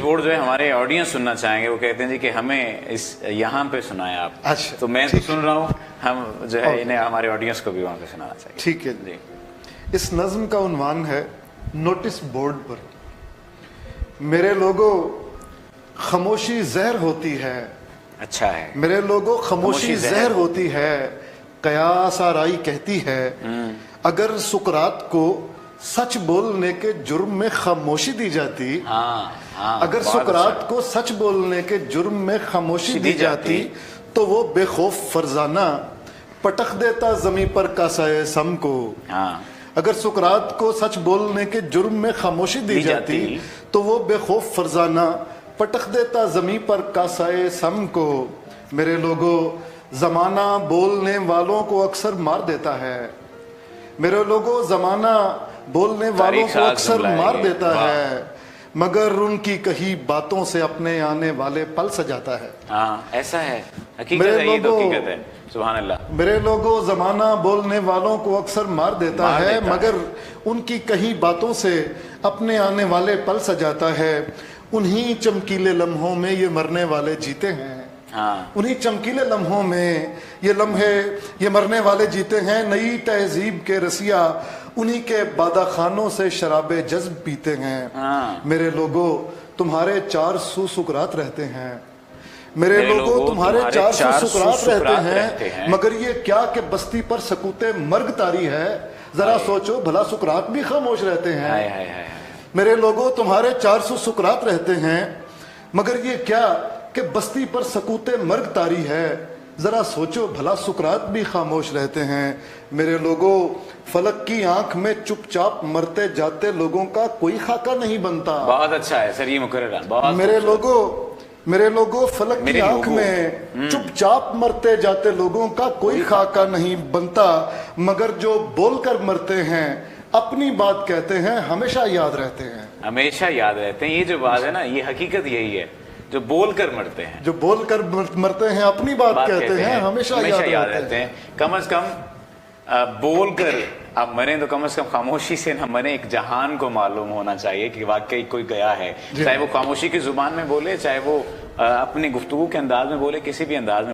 Notice board جو ہے ہمارے آڈینس سننا چاہیں گے وہ کہتے ہیں جی کہ ہمیں اس یہاں پہ سنائیں آپ اچھا، تو میں تو سن رہا ہوں ہم جو ہے انہیں ہمارے آڈینس کو بھی وہاں پہ سنانا چاہیے۔ ٹھیک ہے۔ جی۔ اس نظم کا عنوان ہے نوٹس بورڈ پر۔ میرے لوگوں خاموشی زہر ہوتی ہے۔ اچھا ہے۔ میرے لوگوں خاموشی زہر ہوتی ہے۔ قیاس آرائی کہتی ہے۔ اگر سکرات کو سچ بولنے کے جرم میں خاموشی دی جاتی۔ اگر سکرات کو سچ بولنے کے جرم میں خاموشی دی جاتی۔ تو وہ بے خوف فرزانہ پٹخ دیتا زمیں پر کاسائے سم کو۔ اگر سکرات کو سچ بولنے کے جرم میں خاموشی دی جاتی۔ تو وہ بے خوف فرزانہ پٹخ دیتا زمیں پر کاسائے سم کو۔ میرے لوگوں زمانہ بولنے والوں کو اکثر مار دیتا ہے۔ میرے لوگوں زمانہ بولنے والوں کو اکثر مار دیتا۔ ہے مگر ان کی کہی باتوں سے اپنے آنے والے پل سجاتا ہے۔ ہاں ایسا ہے۔ حقیقت میرے ہے یہ تو لوگوں- حقیقت ہے۔ سبحان اللہ۔ میرے لوگوں زمانہ بولنے والوں کو اکثر مار دیتا مار ہے دیتا مگر ان کی کہیں باتوں سے اپنے آنے والے پل سجاتا ہے۔ انہی چمکیلے لمحوں میں یہ مرنے والے جیتے ہیں۔ انہی چمکیلے لمحوں میں یہ لمحے یہ مرنے والے جیتے ہیں نئی تہذیب کے رسیا انہی کے بادہ خانوں سے شراب جذب پیتے ہیں۔ ہاں۔ میرے لوگوں تمہارے چار سو سکرات رہتے ہیں۔ میرے لوگوں تمہارے چار سو سکرات رہتے ہیں۔ مگر یہ کیا کہ بستی پر سکوتے مرگ تاری ہے۔ ذرا سوچو بھلا سکرات بھی خاموش رہتے ہیں۔ میرے لوگوں تمہارے چار سو سکرات رہتے ہیں۔ مگر یہ کیا کہ بستی پر سکوتے مرگ تاری ہے۔ ذرا سوچو بھلا سکرات بھی خاموش رہتے ہیں۔ میرے لوگوں فلک کی آنکھ میں چپ چاپ مرتے جاتے لوگوں کا کوئی خاکہ نہیں بنتا۔ بہت اچھا ہے سر یہ مقرر میرے لوگوں میرے لوگوں فلک کی آنکھ۔ میں چپ چاپ مرتے جاتے لوگوں کا کوئی خاکہ نہیں بنتا۔ مگر جو بول کر مرتے ہیں اپنی بات کہتے ہیں ہمیشہ یاد رہتے ہیں۔ ہمیشہ یاد رہتے ہیں۔ یہ جو بات ہے نا یہ حقیقت یہی ہے۔ جو بول کر مرتے ہیں۔ جو بول کر مر- مرتے ہیں اپنی بات, بات کہتے ہیں ہمیشہ, یاد, رہتے ہیں۔ کم از کم بول کر اب مریں تو کم از کم خاموشی سے نہ مریں ایک جہان کو معلوم ہونا چاہیے کہ واقعی کوئی گیا ہے۔ چاہے وہ خاموشی کی زبان میں بولے چاہے وہ اپنی گفتگو کے انداز میں بولے کسی بھی انداز میں